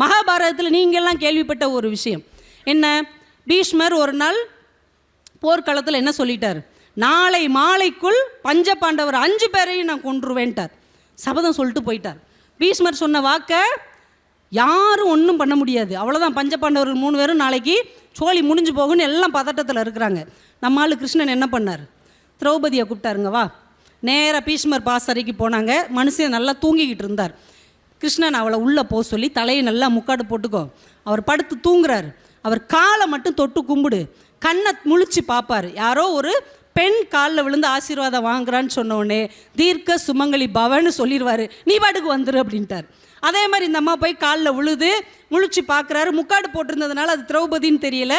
மகாபாரதத்தில் நீங்கள்லாம் கேள்விப்பட்ட ஒரு விஷயம். என்ன? பீஷ்மர் ஒரு நாள் போர்க்களத்தில் என்ன சொல்லிட்டார்? நாளை மாலைக்குள் பஞ்ச பாண்டவர் அஞ்சு பேரையும் நான் கொன்றுவேன்ட்டார். சபதம் சொல்லிட்டு போயிட்டார். பீஷ்மர் சொன்ன வாக்கை யாரும் ஒன்றும் பண்ண முடியாது. அவ்வளோதான் பஞ்ச பாண்டவர்கள் மூணு பேரும் நாளைக்கு சோழி முடிஞ்சு போகும்னு எல்லாம் பதட்டத்தில் இருக்கிறாங்க. நம்ம கிருஷ்ணன் என்ன பண்ணார்? திரௌபதியை கூப்பிட்டாருங்க வா. நேராக பீஷ்மர் பாசறைக்கு போனாங்க. மனுஷன் நல்லா தூங்கிக்கிட்டு இருந்தார். கிருஷ்ணன் அவளை உள்ளே போக சொல்லி தலையை நல்லா முக்காடு போட்டுக்கோ. அவர் படுத்து தூங்குறாரு. அவர் காலை மட்டும் தொட்டு கும்பிடு. கண்ணை முழிச்சு பார்ப்பார். யாரோ ஒரு பெண் காலில் விழுந்து ஆசீர்வாதம் வாங்குறான்னு சொன்னோடனே தீர்க்க சுமங்கலி பவன்னு சொல்லிடுவார். நீ பாட்டுக்கு வந்துரு அப்படின்ட்டார். அதே மாதிரி இந்த அம்மா போய் காலில் விழுது முழிச்சு பார்க்குறாரு. முக்காடு போட்டிருந்ததுனால அது திரௌபதின்னு தெரியல.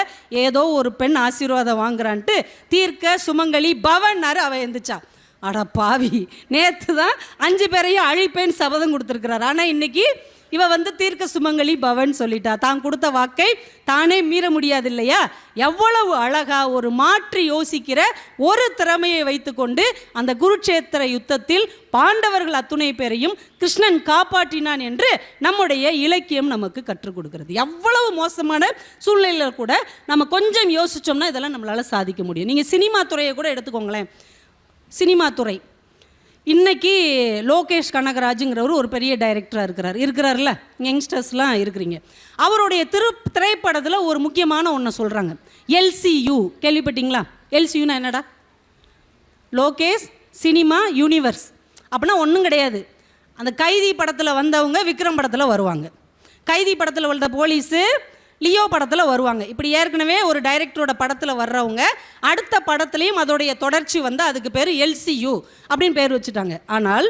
ஏதோ ஒரு பெண் ஆசீர்வாதம் வாங்குறான்ட்டு தீர்க்க சுமங்கலி பவன்னாரு அவள் எந்திரிச்சா. அட பாவி. நேற்று தான் அஞ்சு பேரையும் அழிப்பேன்னு சபதம் கொடுத்துருக்கிறார். ஆனால் இன்னைக்கு இவ வந்து தீர்க்க சுமங்கலி பவன் சொல்லிட்டா. தான் கொடுத்த வாக்கை தானே மீற முடியாது இல்லையா எவ்வளவு அழகா ஒரு மாற்றி யோசிக்கிற ஒரு திறமையை வைத்துக்கொண்டு அந்த குருட்சேத்திர யுத்தத்தில் பாண்டவர்கள் அத்துணை பேரையும் கிருஷ்ணன் காப்பாற்றினான் என்று நம்முடைய இலக்கியம் நமக்கு கற்றுக் கொடுக்கிறது. எவ்வளவு மோசமான சூழ்நிலையில் கூட நம்ம கொஞ்சம் யோசிச்சோம்னா இதெல்லாம் நம்மளால சாதிக்க முடியும். நீங்கள் சினிமா துறையை கூட எடுத்துக்கோங்களேன். சினிமா துறை. இன்றைக்கி லோகேஷ் கனகராஜுங்கிறவர் ஒரு பெரிய டைரக்டராக இருக்கிறார். இருக்கிறார்ல யங்ஸ்டர்ஸ்லாம் இருக்கிறீங்க. அவருடைய திரு திரைப்படத்தில் ஒரு முக்கியமான ஒன்றை சொல்கிறாங்க எல்சியு கேள்விப்பட்டீங்களா? எல்சியூனா என்னடா? லோகேஷ் சினிமா யூனிவர்ஸ் அப்படின்னா ஒன்றும் கிடையாது. அந்த கைதி படத்தில் வந்தவங்க விக்ரம் படத்தில் வருவாங்க. கைதி படத்தில் வந்த போலீஸு லியோ படத்தில் வருவாங்க. இப்படி ஏற்கனவே ஒரு டைரக்டரோட படத்தில் வர்றவங்க அடுத்த படத்துலேயும் அதோடைய தொடர்ச்சி வந்து அதுக்கு பேர் எல்சியு அப்படின்னு பேர் வச்சுட்டாங்க. ஆனால்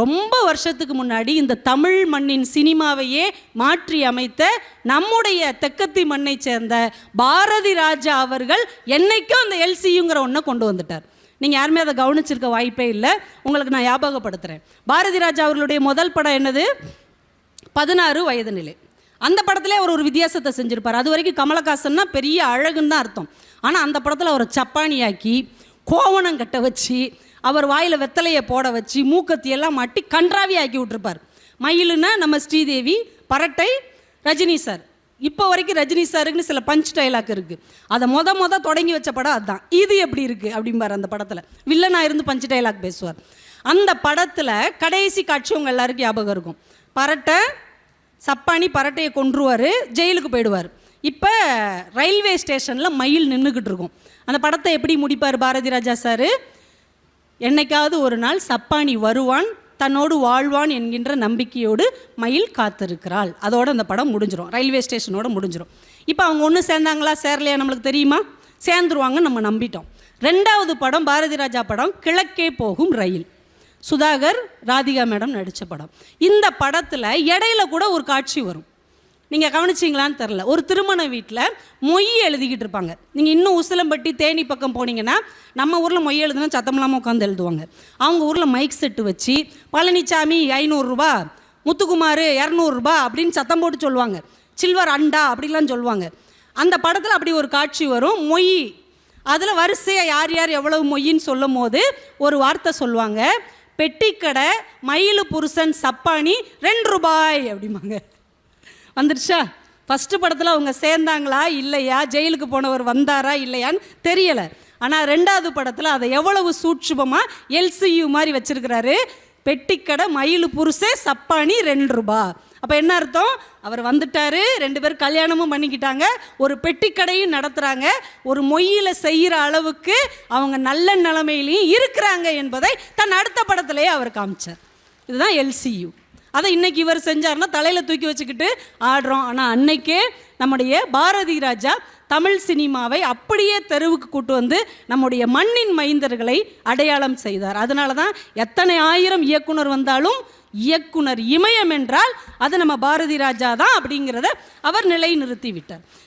ரொம்ப வருஷத்துக்கு முன்னாடி இந்த தமிழ் மண்ணின் சினிமாவையே மாற்றி அமைத்த நம்முடைய தெக்கத்தி மண்ணை சேர்ந்த பாரதி ராஜா அவர்கள் என்னைக்கும் அந்த எல்சியுங்கிற ஒன்றை கொண்டு வந்துட்டார். நீங்கள் யாருமே அதை கவனிச்சிருக்க வாய்ப்பே இல்லை. உங்களுக்கு நான் ஞாபகப்படுத்துகிறேன் பாரதி ராஜா அவர்களுடைய முதல் படம் என்னது? பதினாறு வயது நிலை. அந்த படத்திலே அவர் ஒரு வித்தியாசத்தை செஞ்சிருப்பார். அது வரைக்கும் கமலஹாசன்னா பெரிய அழகுன்னு தான் அர்த்தம். ஆனால் அந்த படத்தில் அவரை சப்பானியாக்கி கோவணம் கட்ட வச்சு அவர் வாயில் வெத்தலையை போட வச்சு மூக்கத்தியெல்லாம் மாட்டி கன்றாவி ஆக்கி விட்டுருப்பார். மயிலுன்னா நம்ம ஸ்ரீதேவி பரட்டை ரஜினி சார். இப்போ வரைக்கும் ரஜினி சாருக்குன்னு சில பஞ்ச் டைலாக் இருக்குது அதை மொத மொத தொடங்கி வச்ச படம் அதுதான் இது எப்படி இருக்குது அப்படிம்பார் அந்த படத்தில். வில்லனாக இருந்து பஞ்ச் டைலாக் பேசுவார். அந்த படத்தில் கடைசி காட்சி உங்கள் எல்லாருக்கும் ஞாபகம் இருக்கும். பரட்டை சப்பானி பரட்டையை கொன்றுவார் ஜெயிலுக்கு போயிடுவார். இப்போ ரயில்வே ஸ்டேஷனில் மயில் நின்றுக்கிட்டு இருக்கும். அந்த படத்தை எப்படி முடிப்பார் பாரதி ராஜா சார்? என்னைக்காவது ஒரு நாள் சப்பானி வருவான் தன்னோடு வாழ்வான் என்கின்ற நம்பிக்கையோடு மயில் காத்திருக்கிறாள். அதோடு அந்த படம் முடிஞ்சிடும் ரயில்வே ஸ்டேஷனோட முடிஞ்சிடும் இப்போ அவங்க ஒன்று சேர்ந்தாங்களா சேரலையா நம்மளுக்கு தெரியுமா? சேர்ந்துருவாங்கன்னு நம்ம நம்பிட்டோம். ரெண்டாவது படம் பாரதி ராஜா படம் கிழக்கே போகும் ரயில். சுதாகர் ராதிகா மேடம் நடித்த படம். இந்த படத்தில் இடையில கூட ஒரு காட்சி வரும். நீங்கள் கவனிச்சிங்களான்னு தெரில ஒரு திருமண வீட்டில் மொய் எழுதிக்கிட்டு இருப்பாங்க. நீங்கள் இன்னும் உசிலம்பட்டி தேனி பக்கம் போனீங்கன்னா நம்ம ஊரில் மொய் எழுதுனா சத்தம் இல்லாமல் உட்காந்து எழுதுவாங்க. அவங்க ஊரில் மைக் செட்டு வச்சு பழனிசாமி ஐநூறுரூபா முத்துக்குமார் இரநூறுபா அப்படின்னு சத்தம் போட்டு சொல்லுவாங்க. சில்வர் அண்டா அப்படிலாம் சொல்லுவாங்க. அந்த படத்தில் அப்படி ஒரு காட்சி வரும். மொய். அதில் வரிசையாக யார் யார் எவ்வளவு மொய்ன்னு சொல்லும் போது ஒரு வார்த்தை சொல்லுவாங்க. பெட்டிக்கடை மயிலு புருஷன் சப்பானி ரெண்டு ரூபாய் அப்படிம்பாங்க. வந்துடுச்சா ஃபஸ்ட்டு படத்தில் அவங்க சேர்ந்தாங்களா இல்லையா? ஜெயிலுக்கு போனவர் வந்தாரா இல்லையான்னு தெரியலை. ஆனால் ரெண்டாவது படத்தில் அதை எவ்வளவு சூட்சுபமாக எல்சியு மாதிரி வச்சுருக்கிறாரு. பெட்டிக்கடை மயில் புருஷே சப்பானி ரெண்டு ரூபா. அப்போ என்ன அர்த்தம்? அவர் வந்துட்டாரு ரெண்டு பேரும் கல்யாணமும் பண்ணிக்கிட்டாங்க ஒரு பெட்டிக்கடையும் நடத்துகிறாங்க ஒரு மொய்யில் செய்கிற அளவுக்கு அவங்க நல்ல நிலைமையிலையும் இருக்கிறாங்க என்பதை தன் அடுத்த படத்திலேயே அவர் காமிச்சார். இதுதான் எல்சியூ அதை இன்னைக்கு இவர் செஞ்சார்னா தலையில் தூக்கி வச்சுக்கிட்டு ஆடுறோம். ஆனால் அன்னைக்கே நம்முடைய பாரதி ராஜா தமிழ் சினிமாவை அப்படியே தெருவுக்கு கூட்டு வந்து நம்முடைய மண்ணின் மைந்தர்களை அடையாளம் செய்தார். அதனால தான் எத்தனை ஆயிரம் இயக்குனர் வந்தாலும் இயக்குனர் இமயம் என்றால் அது நம்ம பாரதி ராஜா தான் அப்படிங்கிறத அவர் நிலை விட்டார்.